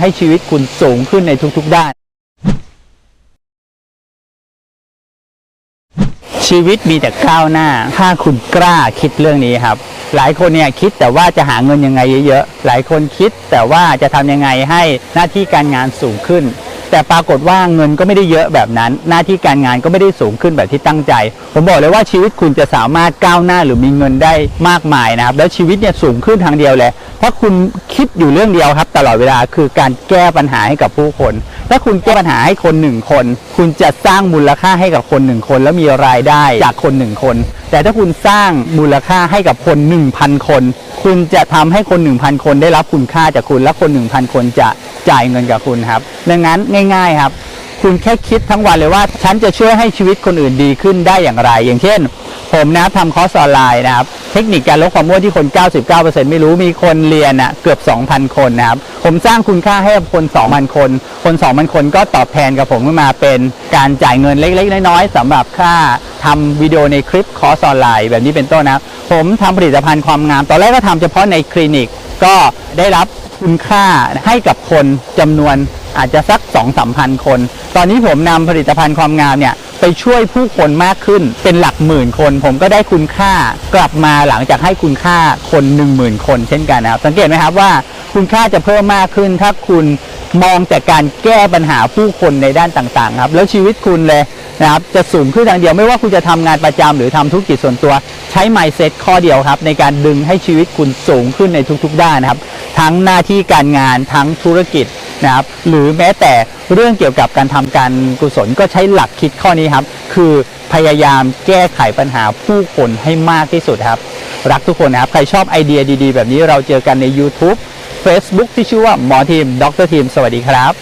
ให้ชีวิตคุณสูงขึ้นในทุกๆด้าน ชีวิตมีแต่ก้าวหน้า ถ้าคุณกล้าคิดเรื่องนี้ครับ หลายคนเนี่ยคิดแต่ว่าจะหาเงินยังไงเยอะๆ หลายคนคิดแต่ว่าจะทำยังไงให้หน้าที่การงานสูงขึ้น แต่ปรากฏว่าเงินก็ไม่ได้เยอะแบบนั้น หน้าที่การงานก็ไม่ได้สูงขึ้นแบบที่ตั้งใจ ผมบอกเลยว่าชีวิตคุณจะสามารถก้าวหน้าหรือมีเงินได้มากมายนะครับ แล้วชีวิตเนี่ยสูงขึ้นทางเดียวเลยถ้าคุณคิดอยู่เรื่องเดียวครับ ตลอดเวลาคือการแก้ปัญหาให้กับผู้คน ถ้าคุณแก้ปัญหาให้คนหนึ่งคน คุณจะสร้างมูลค่าให้กับคนหนึ่งคน แล้วมีรายได้จากคนหนึ่งคน แต่ถ้าคุณสร้างมูลค่าให้กับคน 1,000 คน คุณจะทำให้คน 1,000 คนได้รับคุณค่าจากคุณ และคน 1,000 คนจะจ่ายเงินกับคุณครับ ดังนั้นง่าย ๆครับ คุณแค่คิดทั้งวันเลยว่า ฉันจะช่วยให้ชีวิตคนอื่นดีขึ้นได้อย่างไร อย่างเช่น ผมนะครับทำคอร์สออนไลน์นะครับ เทคนิคการลดความอ้วนที่คน 99%ไม่รู้มีคนเรียนอะเกือบ 2,000 คนนะครับ ผมสร้างคุณค่าให้กับคน 2,000 คน คน 2,000 คนก็ตอบแทนกับผมขึ้นมาเป็นการจ่ายเงินเล็ก ๆ น้อยๆสำหรับค่าทำวิดีโอในคลิปคอร์สออนไลน์แบบนี้เป็นต้นนะครับ ผมทำผลิตภัณฑ์ความงาม ตอนแรกก็ทำเฉพาะในคลินิกก็ได้รับคุณค่าให้กับคนจำนวนอาจจะสัก 2 3พันคน ตอนนี้ผมนำผลิตภัณฑ์ความงามเนี่ย ไปช่วยผู้คนมากขึ้น เป็นหลักหมื่นคน ผมก็ได้คุณค่ากลับมาหลังจากให้คุณค่าคน1 0,000คน เช่นกันนะครับ สังเกตไหมครับว่าคุณค่าจะเพิ่มมากขึ้น ถ้าคุณมองแต่การแก้ปัญหาผู้คนในด้านต่างๆ ครับ แล้วชีวิตคุณเลยนะครับจะสูงขึ้นทางเดียวไม่ว่าคุณจะทำงานประจำหรือทำธุรกิจส่วนตัว ใช้ mindset ข้อเดียวครับ ในการดึงให้ชีวิตคุณสูงขึ้นในทุกๆด้านนะครับ ทั้งหน้าที่การงานทั้งธุรกิจ นะครับหรือแม้แต่เรื่องเกี่ยวกับการทำการกุศลก็ใช้หลักคิดข้อนี้ครับ คือพยายามแก้ไขปัญหาผู้คนให้มากที่สุดครับ รักทุกคนนะครับ ใครชอบไอเดียดี ๆ แบบนี้เราเจอกันใน YouTube Facebook ที่ชื่อว่าหมอทีมดรทีมสวัสดีครับ